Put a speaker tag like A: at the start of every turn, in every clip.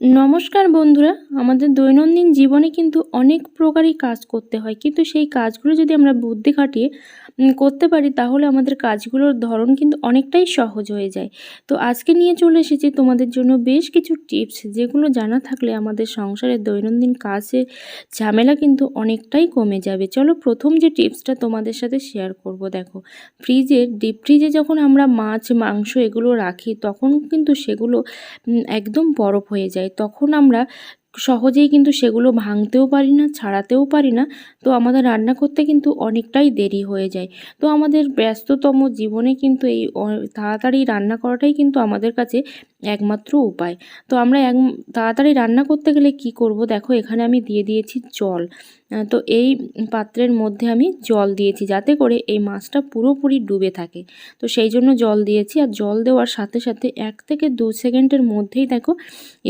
A: নমস্কার বন্ধুরা, আমাদের দৈনন্দিন জীবনে কিন্তু অনেক প্রকারই কাজ করতে হয়। কিন্তু সেই কাজগুলো যদি আমরা বুদ্ধি খাটিয়ে করতে পারি, তাহলে আমাদের কাজগুলোর ধরন কিন্তু অনেকটাই সহজ হয়ে যায়। তো আজকে নিয়ে চলে এসেছি তোমাদের জন্য বেশ কিছু টিপস, যেগুলো জানা থাকলে আমাদের সংসারের দৈনন্দিন কাজের ঝামেলা কিন্তু অনেকটাই কমে যাবে। চলো প্রথম যে টিপসটা তোমাদের সাথে শেয়ার করব, দেখো। ফ্রিজে, ডিপ ফ্রিজে যখন আমরা মাছ, মাংস এগুলো রাখি, তখন কিন্তু সেগুলো একদম বরফ হয়ে যায়। তখন আমরা সহজেই কিন্তু সেগুলো ভাঙতেও পারি না, ছাড়াতেও পারি না। তো আমাদের রান্না করতে কিন্তু অনেকটাই দেরি হয়ে যায়। তো আমাদের ব্যস্ততম জীবনে কিন্তু এই তাড়াতাড়ি রান্না করাটাই কিন্তু আমাদের কাছে একমাত্র উপায়। তো আমরা এক, তাড়াতাড়ি রান্না করতে গেলে কি করব? দেখো, এখানে আমি দিয়ে দিয়েছি জল। তো এই পাত্রের মধ্যে আমি জল দিয়েছি যাতে করে এই মাছটা পুরোপুরি ডুবে থাকে। তো সেই জন্য জল দিয়েছি আর জল দেওয়ার সাথে সাথে এক থেকে দু সেকেন্ডের মধ্যেই দেখো,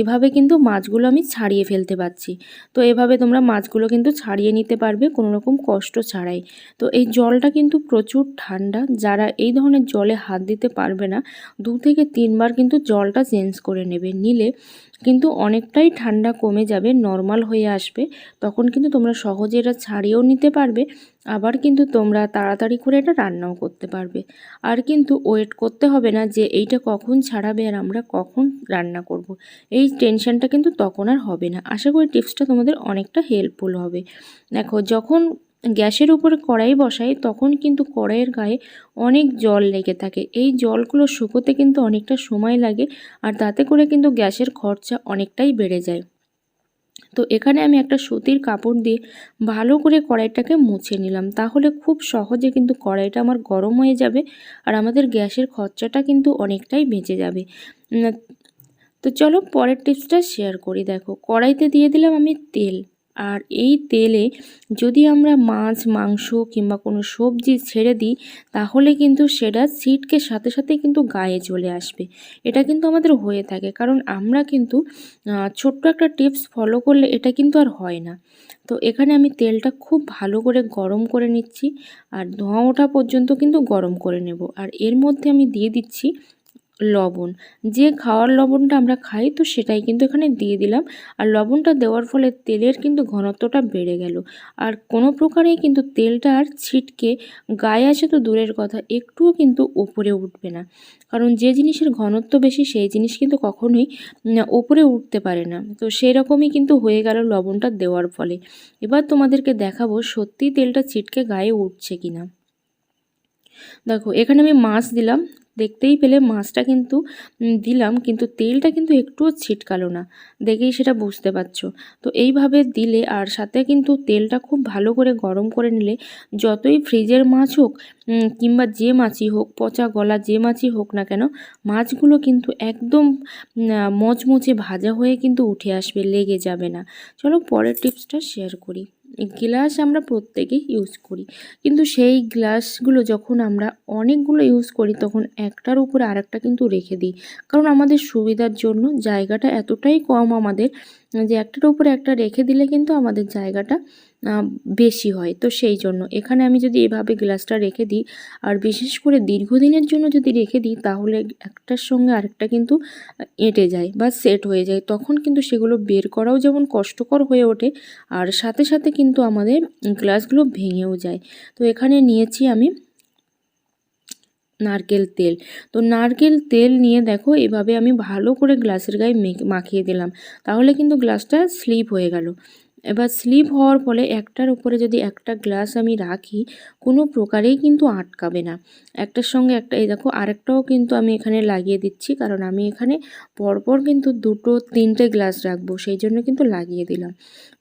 A: এভাবে কিন্তু মাছগুলো আমি ছাড়িয়ে ফেলতে পারছি। তো এভাবে তোমরা মাছগুলো কিন্তু ছাড়িয়ে নিতে পারবে, কোনো রকম কষ্ট ছাড়াই। তো এই জলটা কিন্তু প্রচুর ঠান্ডা, যারা এই ধরনের জলে হাত দিতে পারবে না, দু থেকে তিনবার কিন্তু জলটা চেঞ্জ করে নেবে। নিলে কিন্তু অনেকটাই ঠান্ডা কমে যাবে নর্মাল হয়ে আসবে। তখন কিন্তু তোমরা সহজে এটা ছাড়িয়েও নিতে পারবে। আবার কিন্তু তোমরা তাড়াতাড়ি করে এটা রান্নাও করতে পারবে। আর কিন্তু ওয়েট করতে হবে না যে এইটা কখন ছাড়াবে আর আমরা কখন রান্না করব। এই টেনশনটা কিন্তু তখন আর হবে না। আশা করি টিপসটা তোমাদের অনেকটা হেল্পফুল হবে। দেখো, যখন গ্যাসের উপরে কড়াই বসাই, তখন কিন্তু কড়াইয়ের গায়ে অনেক জল লেগে থাকে। এই জলগুলো শুকোতে কিন্তু অনেকটা সময় লাগে আর তাতে করে কিন্তু গ্যাসের খরচা অনেকটাই বেড়ে যায়। তো এখানে আমি একটা সুতির কাপড় দিয়ে ভালো করে কড়াইটাকে মুছে নিলাম। তাহলে খুব সহজে কিন্তু কড়াইটা আমার গরম হয়ে যাবে আর আমাদের গ্যাসের খরচাটা কিন্তু অনেকটাই বেঁচে যাবে। তো চলো পরের টিপসটা শেয়ার করি। দেখো, কড়াইতে দিয়ে দিলাম আমি তেল। আর এই তেলে যদি আমরা মাছ, মাংস কিংবা কোনো সবজি ছেড়ে দিই, তাহলে কিন্তু সেটা সিটকে সাথে সাথে কিন্তু গায়ে চলে আসবে। এটা কিন্তু আমাদের হয়ে থাকে। কারণ আমরা কিন্তু ছোট্ট একটা টিপস ফলো করলে এটা কিন্তু আর হয় না। তো এখানে আমি তেলটা খুব ভালো করে গরম করে নিচ্ছি। আর ধোঁয়া ওঠা পর্যন্ত কিন্তু গরম করে নেব। আর এর মধ্যে আমি দিয়ে দিচ্ছি লবণ। যে খাওয়ার লবণটা আমরা খাই, তো সেটাই কিন্তু এখানে দিয়ে দিলাম। আর লবণটা দেওয়ার ফলে তেলের কিন্তু ঘনত্বটা বেড়ে গেল। আর কোনো প্রকারেই কিন্তু তেলটা আর ছিটকে গায়ে আসে তো দূরের কথা, একটুও কিন্তু ওপরে উঠবে না। কারণ যে জিনিসের ঘনত্ব বেশি, সেই জিনিস কিন্তু কখনোই ওপরে উঠতে পারে না। তো সেই রকমই কিন্তু হয়ে গেল লবণটা দেওয়ার ফলে। এবার তোমাদেরকে দেখাবো সত্যি তেলটা ছিটকে গায়ে উঠছে কিনা। দেখো, এখানে আমি মাছ দিলাম। দেখতেই পেলে মাছটা কিন্তু দিলাম, কিন্তু তেলটা কিন্তু একটুও ছিটকালো না। দেখেই সেটা বুঝতে পারছ। তো এইভাবে দিলে আর সাথে কিন্তু তেলটা খুব ভালো করে গরম করে নিলে যতই ফ্রিজের মাছ হোক কিংবা যে মাছই হোক, পচা গলা যে মাছই হোক না কেন, মাছগুলো কিন্তু একদম মচমচে ভাজা হয়ে কিন্তু উঠে আসবে, লেগে যাবে না। চলো পরের টিপসটা শেয়ার করি। গ্লাস আমরা প্রত্যেকেই ইউজ করি। কিন্তু সেই গ্লাসগুলো যখন আমরা অনেকগুলো ইউজ করি, তখন একটার উপরে আরেকটা কিন্তু রেখে দিই। কারণ আমাদের সুবিধার জন্য জায়গাটা এতটাই কম আমাদের যে একটার উপরে একটা রেখে দিলে কিন্তু আমাদের জায়গাটা বেশি হয়। তো সেই জন্য এখানে আমি যদি এভাবে গ্লাসটা রেখে দিই, আর বিশেষ করে দীর্ঘদিনের জন্য যদি রেখে দিই, তাহলে একটার সঙ্গে আরেকটা কিন্তু এঁটে যায় বা সেট হয়ে যায়। তখন কিন্তু সেগুলো বের করাও যেমন কষ্টকর হয়ে ওঠে, আর সাথে সাথে কিন্তু আমাদের গ্লাসগুলো ভেঙেও যায়। তো এখানে নিয়েছি আমি নারকেল তেল। তো নারকেল তেল নিয়ে দেখো, এভাবে আমি ভালো করে গ্লাসের গায়ে মেখে- মাখিয়ে দিলাম। তাহলে কিন্তু গ্লাসটা স্লিপ হয়ে গেল। এবার স্লিপ হওয়ার ফলে একটার উপরে যদি একটা গ্লাস আমি রাখি, কোনো প্রকারেই কিন্তু আটকাবে না। একটার সঙ্গে একটা, এই দেখো, আরেকটাও কিন্তু আমি এখানে লাগিয়ে দিচ্ছি, কারণ আমি এখানে পরপর কিন্তু দুটো, তিনটে গ্লাস রাখব, সেই জন্য কিন্তু লাগিয়ে দিলাম।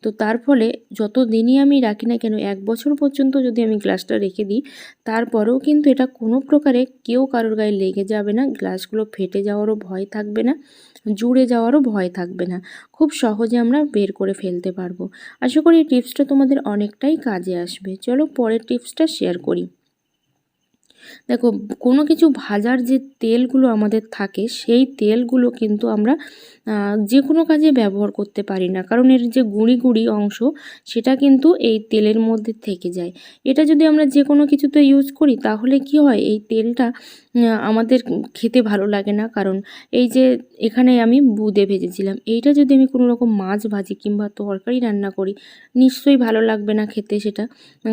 A: তো তার ফলে যত দিনই আমি রাখি না কেন, এক বছর পর্যন্ত যদি আমি গ্লাসটা রেখে দিই, তারপরেও কিন্তু এটা কোনো প্রকারে কেউ কারোর গায়ে লেগে যাবে না, গ্লাসগুলো ফেটে যাওয়ারও ভয় থাকবে না, জুড়ে যাওয়ারও ভয় থাকবে না। খুব সহজে আমরা বের করে ফেলতে পারব। আশা করি এই টিপসটা তোমাদের অনেকটাই কাজে আসবে। চলো পরের টিপসটা শেয়ার করি। দেখো, কোনো কিছু ভাজার যে তেলগুলো আমাদের থাকে, সেই তেলগুলো কিন্তু আমরা যে কোনো কাজে ব্যবহার করতে পারি না। কারণ এর যে গুঁড়ি গুঁড়ি অংশ, সেটা কিন্তু এই তেলের মধ্যে থেকে যায়। এটা যদি আমরা যে কোনো কিছুতে ইউজ করি, তাহলে কি হয়? এই তেলটা আমাদের খেতে ভালো লাগে না। কারণ এই যে এখানে আমি বুদে ভেজেছিলাম। এইটা যদি আমি কোনো রকম মাছ ভাজি কিংবা তরকারি রান্না করি, নিশ্চয়ই ভালো লাগবে না খেতে সেটা।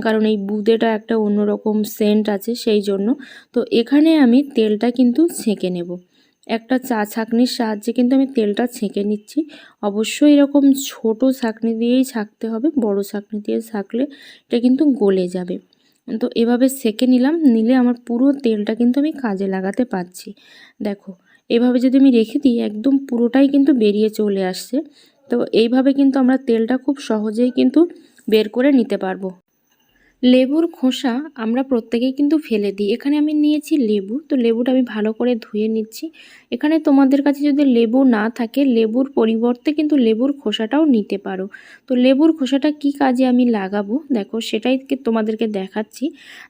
A: কারণ এই বুদেটা একটা অন্যরকম সেন্ট আছে সেই জন্য। তো এখানে আমি তেলটা কিন্তু ছেঁকে নেব। একটা চা ছাঁকনির সাহায্যে কিন্তু আমি তেলটা ছেঁকে নিচ্ছি। অবশ্যই এরকম ছোট ছাঁকনি দিয়েই ছাঁকতে হবে, বড় ছাঁকনি দিয়ে ছাঁকলে এটা কিন্তু গলে যাবে। তো এভাবে সেকে নিলাম, নিলে আমার পুরো তেলটা কিন্তু আমি কাজে লাগাতে পারছি। দেখো, এভাবে যদি আমি রেখে দিই, একদম পুরোটাই কিন্তু বেরিয়ে চলে আসছে। তো এইভাবে কিন্তু আমরা তেলটা খুব সহজেই কিন্তু বের করে নিতে পারব। লেবুর খোসা আমরা প্রত্যেকেই কিন্তু ফেলে দিই। এখানে আমি নিয়েছি লেবু, তো লেবুটা আমি ভালো করে ধুয়ে নিচ্ছি। এখানে তোমাদের কাছে যদি লেবু না থাকে, লেবুর পরিবর্তে কিন্তু লেবুর খোসাটাও নিতে পারো। তো লেবুর খোসাটা কি কাজে আমি লাগাবো? দেখো, সেটাই তোমাদেরকে দেখাচ্ছি।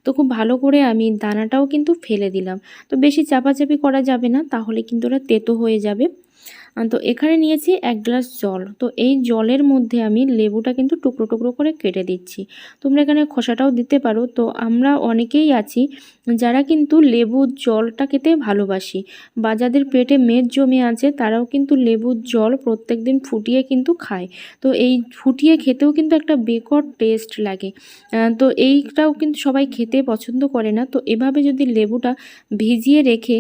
A: তো খুব ভালো করে আমি দানাটাও কিন্তু ফেলে দিলাম। তো বেশি চাপাচাপি করা যাবে না, তাহলে কিন্তু ওটা তেতো হয়ে যাবে। তো এখানে নিয়েছি এক গ্লাস জল। তো এই জলের মধ্যে আমি লেবুটা কিন্তু টুকরো টুকরো করে কেটে দিচ্ছি। তোমরা এখানে খোসাটাও দিতে পারো। তো আমরা অনেকেই আছি যারা কিন্তু লেবুর জলটা খেতে ভালোবাসি বা যাদের পেটে মেদ জমে আছে, তারাও কিন্তু লেবুর জল প্রত্যেক দিন ফুটিয়ে কিন্তু খায়। তো এই ফুটিয়ে খেতেও কিন্তু একটা বেকর টেস্ট লাগে। তো এইটাও কিন্তু সবাই খেতে পছন্দ করে না। তো এভাবে যদি লেবুটা ভিজিয়ে রেখে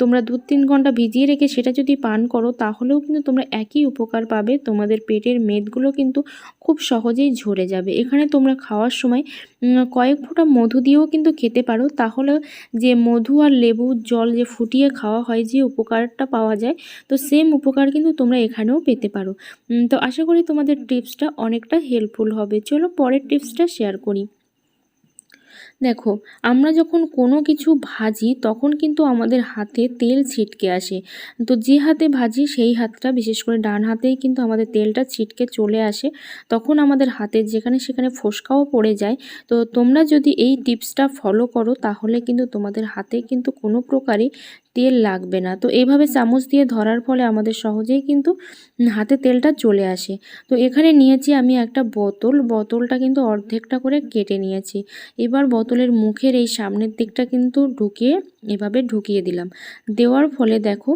A: তোমরা দু তিন ঘণ্টা ভিজিয়ে রেখে সেটা যদি পান করো, তাহলেও কিন্তু তোমরা একই উপকার পাবে। তোমাদের পেটের মেদগুলো কিন্তু খুব সহজেই ঝরে যাবে। এখানে তোমরা খাওয়ার সময় কয়েক ফোঁটা মধু দিয়েও কিন্তু খেতে পারো। তাহলে যে মধু আর লেবুর জল যে ফুটিয়ে খাওয়া হয়, যে উপকারটা পাওয়া যায়, তো সেম উপকার কিন্তু তোমরা এখানেও পেতে পারো। তো আশা করি তোমাদের টিপসটা অনেকটা হেল্পফুল হবে। চলো পরের টিপসটা শেয়ার করি। দেখো, আমরা যখন কোনো কিছু ভাজি, তখন কিন্তু আমাদের হাতে তেল ছিটকে আসে। তো যে হাতে ভাজি, সেই হাতটা, বিশেষ করে ডান হাতেই কিন্তু আমাদের তেলটা ছিটকে চলে আসে। তখন আমাদের হাতে যেখানে সেখানে ফোসকাও পড়ে যায়। তো তোমরা যদি এই টিপসটা ফলো করো, তাহলে কিন্তু তোমাদের হাতে কিন্তু কোনো প্রকারই তেল লাগবে না। তো এইভাবে চামচ দিয়ে ধরার ফলে আমাদের সহজেই কিন্তু হাতে তেলটা চলে আসে। তো এখানে নিয়েছি আমি একটা বোতল। বোতলটা কিন্তু অর্ধেকটা করে কেটে নিয়েছি। এবার বোতলের মুখের এই সামনের দিকটা কিন্তু ঢুকিয়ে এভাবে ঢুকিয়ে দিলাম। দেওয়ার ফলে দেখো,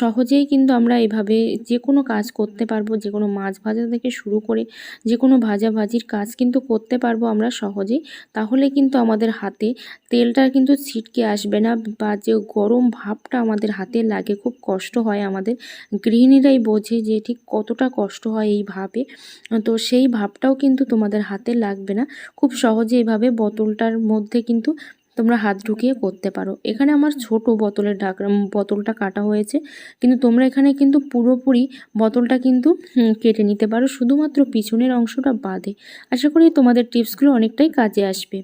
A: সহজেই কিন্তু আমরা এভাবে যে কোনো কাজ করতে পারব যে কোনো মাছ ভাজা থেকে শুরু করে যে কোনো ভাজাভাজির কাজ কিন্তু করতে পারব আমরা সহজেই। তাহলে কিন্তু আমাদের হাতে তেলটা কিন্তু ছিটকে আসবে না বা যে গরম ভাবটা আমাদের হাতে লাগে, খুব কষ্ট হয় আমাদের। গৃহিণীরাই বোঝে যে ঠিক কতটা কষ্ট হয় এই ভাবে। তো সেই ভাবটাও কিন্তু তোমাদের হাতে লাগবে না। খুব সহজে এইভাবে বোতলটার মধ্যে কিন্তু তোমরা হাত ঢুকিয়ে করতে পারো। এখানে আমার ছোট বোতলের ঢাক বোতলটা কাটা হয়েছে। কিন্তু তোমরা এখানে কিন্তু পুরোপুরি বোতলটা কিন্তু কেটে নিতে পারো। শুধুমাত্র পিছনের অংশটা বাদে। আশা করি তোমাদের টিপসগুলো অনেকটাই কাজে আসবে।